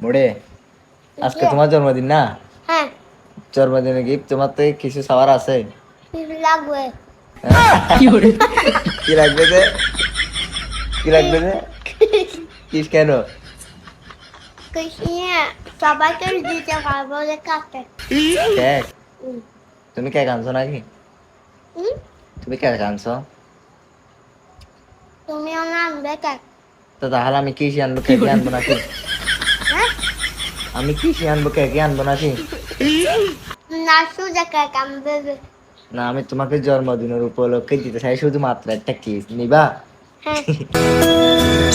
মোড়ে আজকে তোমার জন্মদিন না? হ্যাঁ। জন্মদিনের গিফট তোমার থেকে কিছু সাবার আছে। লাগবে। কি লাগবে যে? কি লাগবে যে? কিস কেন? সবাইকে দিতে পারব কেক? তুমি কেক আনছো নাকি? হুম? তুমি কেক আনছো? তুমিও না আনবে কেক। তো তাহলে আমি কিসি আনব? কেকে আনব নাকি? হ্যাঁ আমি কি আনব কেকে আনব নাকি? না সুজা কেক আনবে না আমি তোমাকে জন্মদিনের উপলক্ষে দিতে চাই শুধুমাত্র একটা কেক নিবা? হ্যাঁ।